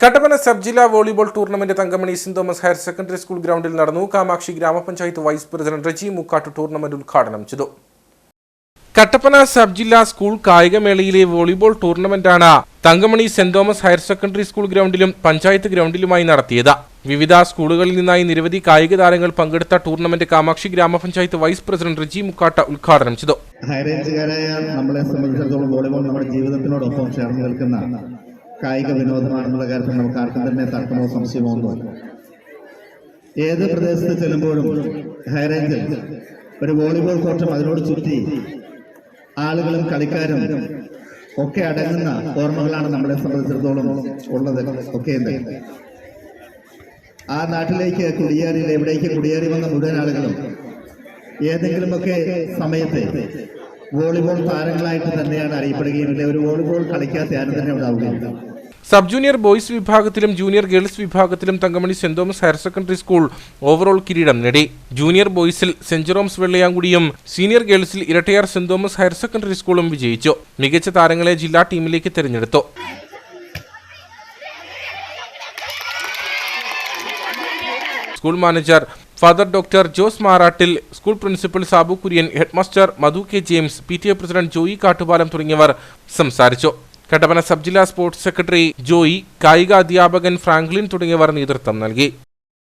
Kattappana sub ജില്ലാ volleyball tournament Thankamani saint Thomas higher secondary school ഗ്രൗണ്ടിൽ നടന്നു. കാമാക്ഷി ഗ്രാമപഞ്ചായത്ത് vice president Reji Mukkattu tournament ഉദ്ഘാടനം ചെയ്തു. കട്ടപ്പന സബ് ജില്ലാ സ്കൂൾ കായികമേളയിലെ volleyball ടൂർണമെന്റാണ് Thankamani saint Thomas higher secondary school ഗ്രൗണ്ടിലും panchayat ഗ്രൗണ്ടിലുമായി നടത്തിയത്. വിവിധ സ്കൂളുകളിൽ നിന്നായി നിരവധി കായിക താരങ്ങൾ പങ്കെടുത്ത ടൂർണമെന്റ് കാമാക്ഷി ഗ്രാമപഞ്ചായത്ത് വൈസ് പ്രസിഡന്റ് റജി മുക്കാട്ട ഉദ്ഘാടനം ചെയ്തു. ഹൈറേഞ്ചുകാരായ നമ്മളെ സംബന്ധിച്ചിടത്തോളം വോളിബോൾ നമ്മുടെ ജീവിതത്തിനോടൊപ്പം ചേർന്ന് നിൽക്കുന്ന കായിക വിനോദമാണെന്നുള്ള കാര്യത്തിൽ നമുക്ക് ആർക്കും തന്നെ തർക്കമോ സംശയമോ ഒന്നുമില്ല ഏത് പ്രദേശത്ത് ചെല്ലുമ്പോഴും ഹൈറേഞ്ചിൽ ഒരു വോളിബോൾ കോർട്ടും അതിനോട് ചുറ്റി ആളുകളും കളിക്കാരും ഒക്കെ അടങ്ങുന്ന ഓർമ്മകളാണ് നമ്മളെ സംബന്ധിച്ചിടത്തോളം ഉള്ളത്. ഒക്കെ ആ നാട്ടിലേക്ക് കുടിയേറി എവിടേക്ക് കുടിയേറി വന്ന മുഴുവൻ ആളുകളും ഏതെങ്കിലുമൊക്കെ സമയത്ത് വോളിബോൾ താരങ്ങളായിട്ട് തന്നെയാണ് അറിയപ്പെടുകയും ഒരു വോളിബോൾ കളിക്കാത്ത ആരും തന്നെ ഉണ്ടാവുകയില്ല. സബ് ജൂനിയർ ബോയ്സ് വിഭാഗത്തിലും ജൂനിയർ ഗേൾസ് വിഭാഗത്തിലും Thankamani Saint Thomas higher secondary school overall കിരീടം നേടി. ജൂനിയർ ബോയ്സിൽ സെന്റ് ജെറോംസ് വെള്ളയാങ്കുടിയും senior ഗേൾസിൽ Erattayar Saint Thomas higher secondary സ്കൂളും വിജയിച്ചു. മികച്ച താരങ്ങളെ ജില്ലാ ടീമിലേക്ക് തിരഞ്ഞെടുത്തു. School manager father doctor Jose Marattil school principal Sabu Kurian headmaster Madhu K James P T A president Joy Kattupalam തുടങ്ങിയവർ സംസാരിച്ചു. കട്ടപ്പന സബ് ജില്ലാ സ്പോർട്സ് സെക്രട്ടറി ജോയി കായിക അധ്യാപകൻ ഫ്രാങ്ക്ലിൻ തുടങ്ങിയവർ നേതൃത്വം നൽകി.